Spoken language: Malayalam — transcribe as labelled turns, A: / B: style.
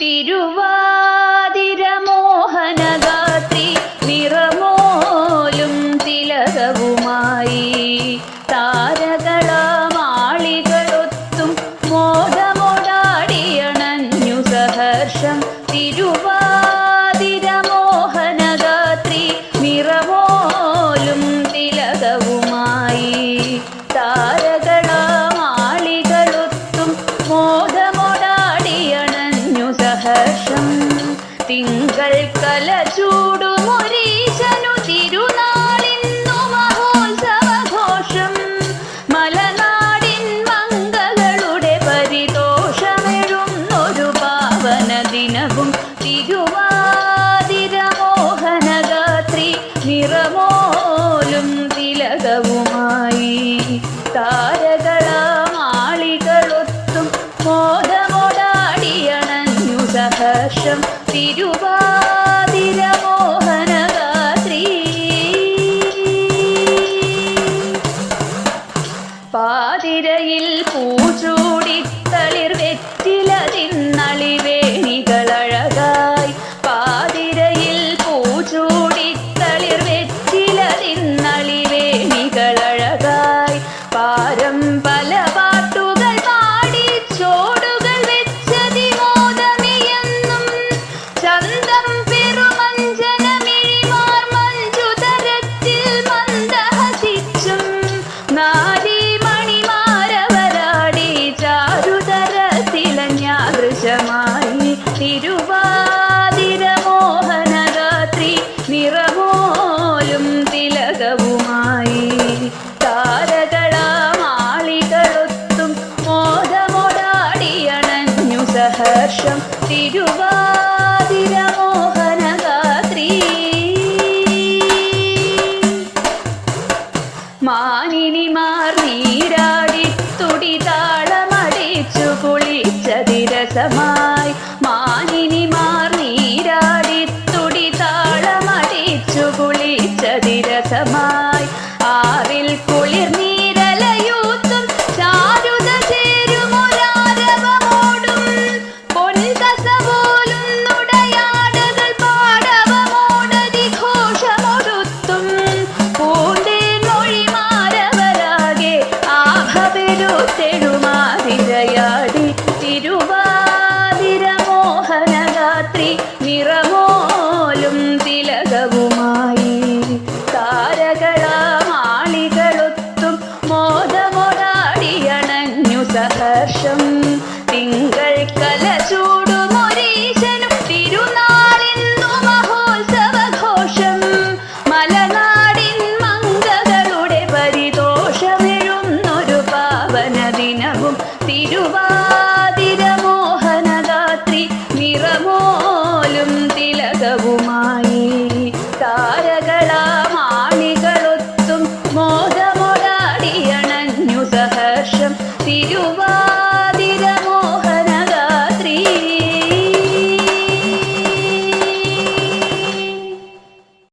A: തിരുവാതിരമോഹനഗാത്രി തിങ്കൾ കല ചൂടുമൊരീശനു തിരുനാളിന്നു മഹോത്സവഘോഷം. മലനാടിൻ മംഗളുടെ പരിതോഷമെഴുന്നൊരു പാവന ദിനവും തിരുവാതിരമോഹനഗാത്രി സഹർഷം തിരുവാതിരമോഹനഗാത്രി ഹർഷം തിരുവാതിരമോഹനഗാത്രീ. മാനിനി മാർ നീരാടി തുടിതാളമടിച്ചു കുളിച്ച ദിവസമായി. മാനിനി മാർ നീരാടി തുടിതാളമടിച്ചു കുളിച്ച ദിവസമായി. ആറിൽ കുളിർ നീ മുപ്പത്തെഴുമാതിരയാടി തിരുവാതിരമോഹനഗാത്രി നിറമോലും തിലകവുമായി. താരകളാളികളൊത്തും മോദമൊടാടിയണഞ്ഞു സഹർഷം.